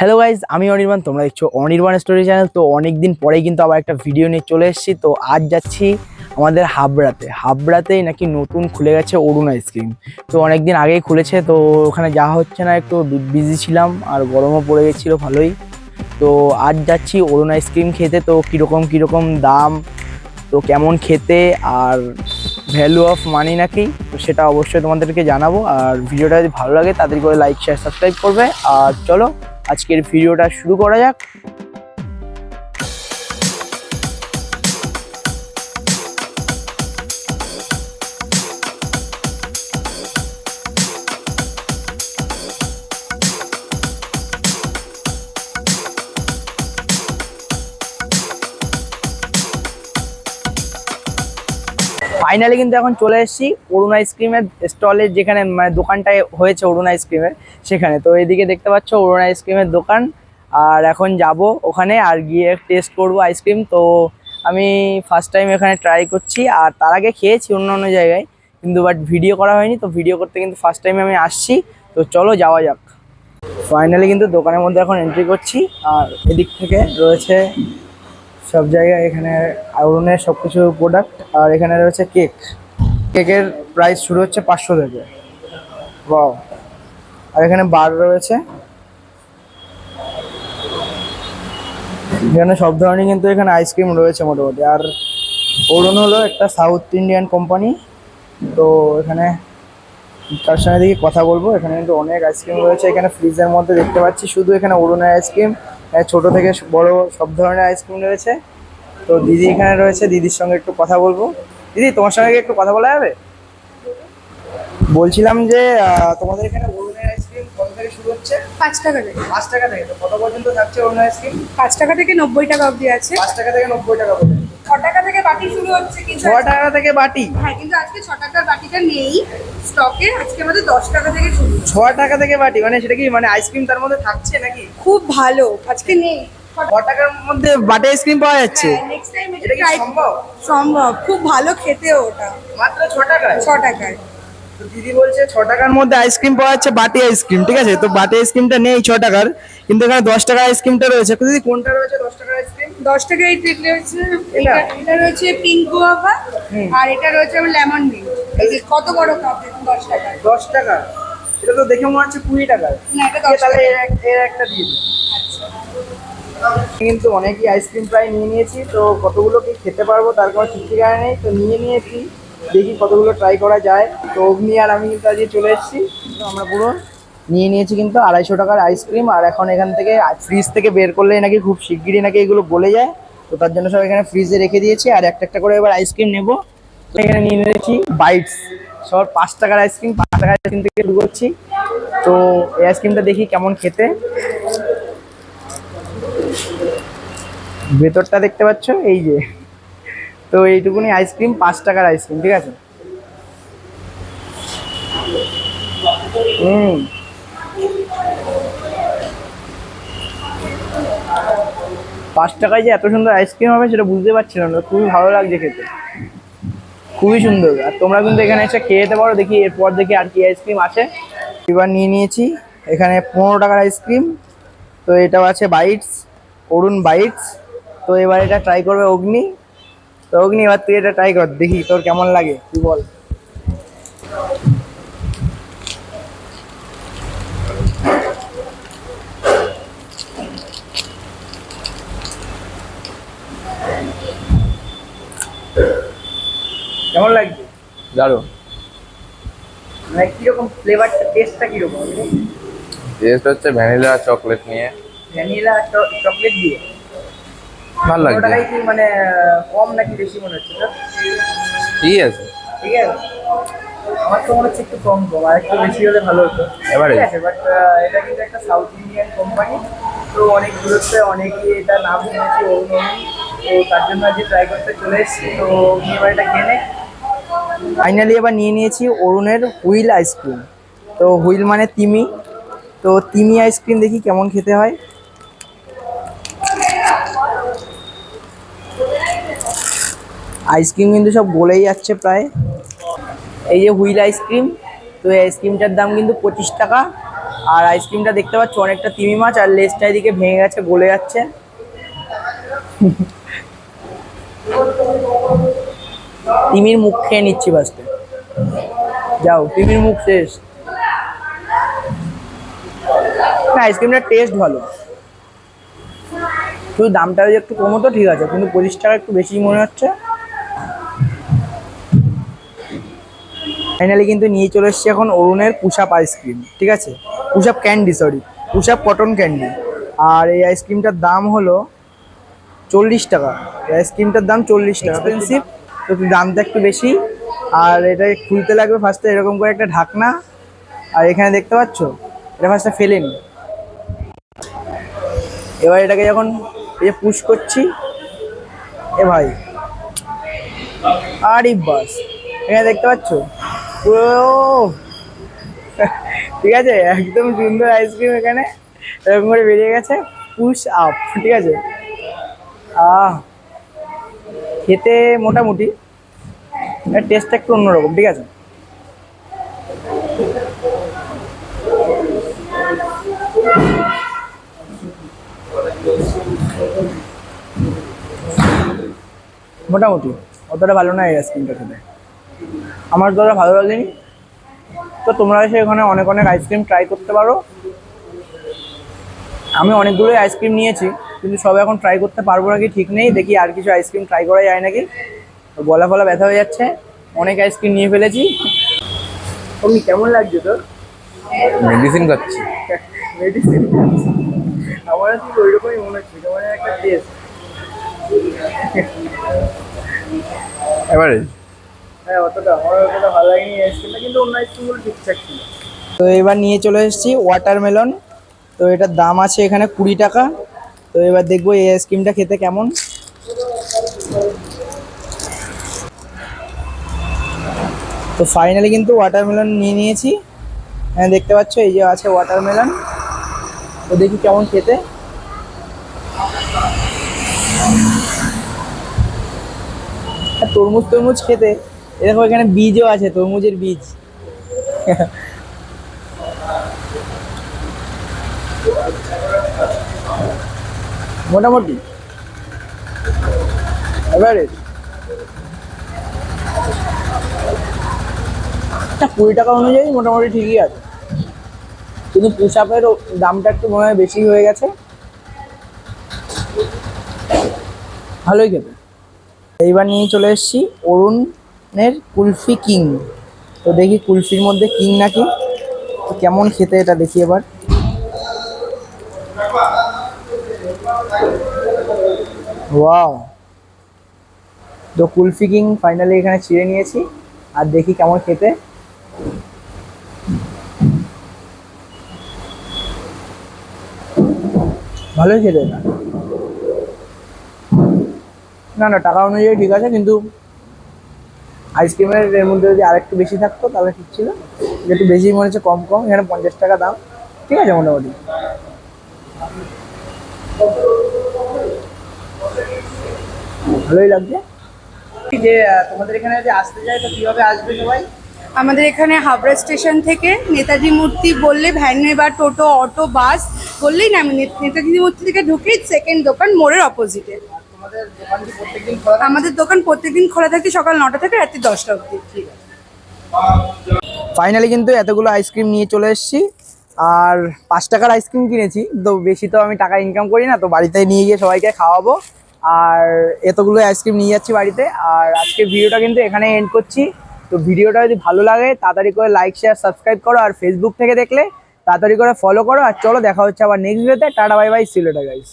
Hello guys আমি অনির্বাণ, তোমরা দেখছ অনির্বাণ স্টোরি চ্যানেল তো অনেক দিন পরেই কিন্তু আবার একটা ভিডিও নিয়ে চলে এসেছি। তো আজ যাচ্ছি আমাদের হাবড়াতে। হাবড়াতেই নাকি নতুন খুলে গেছে অরুণ আইসক্রিম তো অনেক দিন আগেই খুলেছে, তো ওখানে যাওয়া হচ্ছে না, একটু বিজি ছিলাম আর গরমও পড়ে গেছিল ভালোই। তো আজ যাচ্ছি অরুণ আইসক্রিম খেতে, তো কীরকম কীরকম দাম, তো কেমন খেতে আর ভ্যালু অফ মানি নাকি, তো সেটা অবশ্যই তোমাদেরকে জানাব। আর ভিডিওটা যদি ভালো লাগে তাদের করে লাইক শেয়ার সাবস্ক্রাইব করবে। আর চলো আজকের ভিডিওটা শুরু করা যাক। ফাইনালি কিন্তু এখন চলে এসেছি অরুণ আইসক্রিমের স্টলে যেখানে মানে দোকানটায় হয়েছে অরুণ আইসক্রিমের, সেখানে। তো এদিকে দেখতে পাচ্ছ অরুণ আইসক্রিমের দোকান। আর এখন যাব ওখানে আর গিয়ে টেস্ট করব আইসক্রিম। তো আমি ফার্স্ট টাইম এখানে ট্রাই করছি। আর তার আগে খেয়েছি অন্য অন্য জায়গায়, কিন্তু বাট ভিডিও করা হয়নি। তো ভিডিও করতে কিন্তু ফার্স্ট টাইম আমি আসছি। তো চলো যাওয়া যাক। ফাইনালি কিন্তু দোকানের মধ্যে এখন এন্ট্রি করছি। আর এদিক থেকে রয়েছে সব জায়গায় এখানে আয়রনের সব কিছু প্রোডাক্ট আর এখানে রয়েছে কেক কেকের প্রাইস শুরু হচ্ছে পাঁচশো থেকে। বাও আর এখানে বার রয়েছে। এখানে সব ধরনের কিন্তু এখানে আইসক্রিম রয়েছে মোটামুটি। আর অরুণ হলো একটা সাউথ ইন্ডিয়ান কোম্পানি তো এখানে তার সঙ্গে দেখি কথা বলব। এখানে কিন্তু অনেক আইসক্রিম রয়েছে। এখানে ফ্রিজের মধ্যে দেখতে পাচ্ছি। শুধু এখানে অরুণের আইসক্রিম ছোট থেকে বড় সব ধরনের আইসক্রিম রয়েছে। তো দিদি এখানে রয়েছে দিদির সঙ্গে একটু কথা বলব। দিদি তোমার সঙ্গে একটু কথা বলা যাবে? বলছিলাম যে তোমাদের এখানে অরুণের আইসক্রিম কত থেকে শুরু হচ্ছে? পাঁচ টাকা থেকে। পাঁচ টাকা থেকে। তো কত পর্যন্ত থাকছে অরুণ আইসক্রিম পাঁচ টাকা থেকে নব্বই টাকা অবধি আছে। পাঁচ টাকা থেকে নব্বই টাকা পর্যন্ত। ছ টাকা থেকে বাটি শুরু হচ্ছে কিন্তু ছ টাকা থেকে বাটি? হ্যাঁ কিন্তু আজকে ছ টাকার বাটিটা নেই। স্টকে আজকে আমাদের দশ টাকা থেকে শুরু ছ টাকা থেকে বাটি মানে সেটা কি মানে আইসক্রিম তার মধ্যে থাকছে নাকি? খুব ভালো আজকে নেই। টাকার মধ্যে বাটি আইসক্রিম পাওয়া যাচ্ছে? নেক্সট টাইম এটা কি সম্ভব? সম্ভব খুব ভালো খেতে ওটা। মাত্র ছ টাকায়? ছ টাকায়। তো দিদি বলছে ছ টাকার মধ্যে আইসক্রিম পাওয়া যাচ্ছে বাটি আইসক্রিম ঠিক আছে? তো বাটি আইসক্রিমটা নেই ছ টাকার কিন্তু এখানে দশ টাকার আইসক্রিমটা রয়েছে। তো দিদি কোনটা রয়েছে দশ টাকার আইসক্রিম দশ টাকা এই ট্রিট রয়েছে এটা? রয়েছে পিঙ্ক গোয়াভা। আর এটা রয়েছে আমার লেমন মিল্ক এই যে কত বড় কাপ দশ টাকায় দশ টাকা? এটা তো দেখে মনে হচ্ছে কুড়ি টাকার। না এটা দশ টাকা। এর এর একটা দিয়ে দিই। কিন্তু অনেকই আইসক্রিম প্রায় নিয়ে নিয়েছি তো কতগুলো কি খেতে পারব তার কোনো ঠিক ঠিকানা নেই তো নিয়ে নিয়েছি। দেখি কতগুলো ট্রাই করা যায়। তো অগ্নি আর আমি কিন্তু আজকে চলে এসেছি। আমরা পুরো নিয়ে নিয়েছি কিন্তু আড়াইশো টাকার আইসক্রিম আর এখন এখান থেকে ফ্রিজ থেকে বের করলেই নাকি খুব শিগগিরই নাকি এগুলো গলে যায়। তো তার জন্য সব এখানে ফ্রিজে রেখে দিয়েছি। আর একটা একটা করে এবার আইসক্রিম নেব। তো এখানে নিয়ে নিয়েছি বাইটস সব পাঁচ টাকার আইসক্রিম পাঁচ টাকার আইসক্রিম থেকে শুরু করছি। তো এই আইসক্রিমটা দেখি কেমন খেতে। ভেতরটা দেখতে পাচ্ছ? এই যে। তো এইটুকুনি আইসক্রিম, পাঁচ টাকার আইসক্রিম, ঠিক আছে? হুম। পাঁচ টাকায় যে এত সুন্দর আইসক্রিম হবে সেটা বুঝতে পারছিলাম না খুবই ভালো লাগছে খেতে। খুবই সুন্দর। আর তোমরা কিন্তু এখানে এসে খেয়ে যেতে পারো, দেখি এরপর দেখি আর কি আইসক্রিম আছে। এবার নিয়ে নিয়েছি, এখানে পনেরো টাকার আইসক্রিম। তো এটাও আছে বাইটস, অরুণ বাইটস। তো এবার এটা ট্রাই করবে অগ্নি। তো অগ্নি এবার তুই এটা ট্রাই কর দেখি তোর কেমন লাগে তুই বল। কেমন লাগছে? দারুণ। মানে কীরকম ফ্লেভারটা টেস্টটা কীরকম? টেস্ট হচ্ছে ভ্যানিলা চকলেট নিয়ে। ভ্যানিলা চকলেট দিয়ে? ভালো লাগছে মানে কম নাকি বেশি মনে হচ্ছে ঠিক আছে। ঠিক আছে? আমার তো মনে হচ্ছে একটু কম কম আর একটু বেশি হলে ভালো হতো। এবারে? ঠিক আছে বাট এটা কিন্তু একটা সাউথ ইন্ডিয়ান কোম্পানি তো অনেক দূরত্বে অনেকেই এটা নাম শুনেছি অরুণ। তো তার জন্য আজকে ট্রাই করতে চলে এসেছি তো এবার এটা কিনে। ফাইনালি এবার নিয়ে নিয়েছি অরুণের হুইল আইসক্রিম তো হুইল মানে তিমি। তো তিমি আইসক্রিম দেখি কেমন খেতে হয়। আইসক্রিম কিন্তু সব গলেই যাচ্ছে প্রায়। এই যে হুইল আইসক্রিম তো এই আইসক্রিমটার দাম কিন্তু পঁচিশ টাকা। আর আইসক্রিমটা দেখতে পাচ্ছ অনেকটা তিমি মাছ, আর লেজটা এদিকে ভেঙে গেছে, গলে যাচ্ছে। তিমির মুখ খেয়ে নিচ্ছি ফার্স্টে যাও, তিমির মুখ শেষ। না আইসক্রিমটার টেস্ট ভালো। শুধু দামটা একটু কমতো ঠিক আছে, কিন্তু পঁচিশ টাকা একটু বেশি মনে হচ্ছে। ফাইনালি কিন্তু নিয়ে চলে এসেছি এখন অরুণের পুষাপ আইসক্রিম ঠিক আছে? পুষাপ ক্যান্ডি সরি পুষাপ কটন ক্যান্ডি আর এই আইসক্রিমটার দাম হলো চল্লিশ টাকা। এই আইসক্রিমটার দাম চল্লিশ টাকা। এক্সপেন্সিভ তো দামটা একটু বেশি। আর এটা খুলতে লাগবে ফার্স্টে এরকম করে একটা ঢাকনা। আর এখানে দেখতে পাচ্ছ এটা ফার্স্টে ফেলেনি। এবার এটাকে যখন এই পুশ করছি এ ভাই আরে বাস। এখানে দেখতে পাচ্ছ? ঠিক আছে, একদম সুন্দর আইসক্রিম এখানে। এরকম করে বেরিয়ে গেছে পুশ আপ ঠিক আছে? আহ, খেতে মোটামুটি টেস্টটা একটু অন্যরকম, ঠিক আছে? মোটামুটি, অতটা ভালো না এই আইসক্রিমটা খেতে। আমার অতটা ভালো লাগেনি। তো তোমরা এসে এখানে অনেক অনেক আইসক্রিম ট্রাই করতে পারো। আমি অনেকগুলোই আইসক্রিম নিয়েছি কিন্তু সব এখন ট্রাই করতে পারব নাকি ঠিক নেই। দেখি আর কিছু আইসক্রিম ট্রাই করা যায় নাকি। তো গলা ফলা ব্যথা হয়ে যাচ্ছে অনেক আইসক্রিম নিয়ে ফেলেছি। তুমি কেমন লাগছে তোর? মেডিসিন খাচ্ছি। মেডিসিন আমার ঠিক ওই রকমই মনে হচ্ছে তোমার একটা টেস্ট এবারে হ্যাঁ অতটা আমার তো এবার নিয়ে চলে এসেছি ওয়াটারমেলন তো এটার দাম আছে এখানে কুড়ি টাকা। তো এবার দেখব এই আইসক্রিমটা খেতে কেমন। তো ফাইনালি কিন্তু ওয়াটারমেলন নিয়ে নিয়েছি। হ্যাঁ দেখতে পাচ্ছ, এই যে আছে ওয়াটারমেলন তো দেখি কেমন খেতে। তরমুজ তরমুজ খেতে। এরকম এখানে বীজও আছে, তরমুজের বীজ। মোটামুটি। না কুড়ি টাকা অনুযায়ী মোটামুটি ঠিকই আছে। কিন্তু পুষ আপের দামটা একটু মনে হয় বেশি হয়ে গেছে। ভালোই খেতে। এইবার নিয়ে চলে এসেছি অরুণের কুলফি কিং। তো দেখি কুলফির মধ্যে কিং নাকি কেমন খেতে এটা দেখি এবার। তো কুলফি কিং ফাইনালি এখানে ছিঁড়ে নিয়েছি। আর দেখি কেমন খেতে। ভালোই খেতে না না, টাকা অনুযায়ী ঠিক আছে, কিন্তু আইসক্রিমের এর মধ্যে যদি আরেকটু বেশি থাকতো, তাহলে ঠিক ছিল। একটু বেশি মনে হচ্ছে কম কম, এখানে পঞ্চাশ টাকা দাম। ঠিক আছে, মোটামুটি। ভালোই লাগছে। যে, তোমাদের এখানে যদি আসতে যায় তো কীভাবে আসবে সবাই? আমাদের এখানে হাবড়া স্টেশন থেকে নেতাজি মূর্তি বললে ভ্যানে বা টোটো, অটো, বাস বললেই না, আমি নেতাজি মূর্তি থেকে ঢুকেই সেকেন্ড দোকান মোড়ের অপোজিটে আমাদের দোকান প্রত্যেকদিন খোলা থাকে সকাল নটা থেকে রাত্রি দশটা অবধি ঠিক আছে। ফাইনালি কিন্তু এতগুলো আইসক্রিম নিয়ে চলে এসেছি আর পাঁচ টাকার আইসক্রিম কিনেছি তো বেশি তো আমি টাকা ইনকাম করি না তো বাড়িতে নিয়ে গিয়ে সবাইকে খাওয়াবো। আর এতগুলো আইসক্রিম নিয়ে যাচ্ছি বাড়িতে আর আজকে ভিডিওটা কিন্তু এখানে এন্ড করছি। তো ভিডিওটা যদি ভালো লাগে তাড়াতাড়ি করে লাইক শেয়ার সাবস্ক্রাইব করো আর ফেসবুক থেকে দেখলে তাড়াতাড়ি করে ফলো করো আর চলো দেখা হচ্ছে আবার নেক্সট ভিডিওতে টাটা বাই বাই সিলেটা গাইস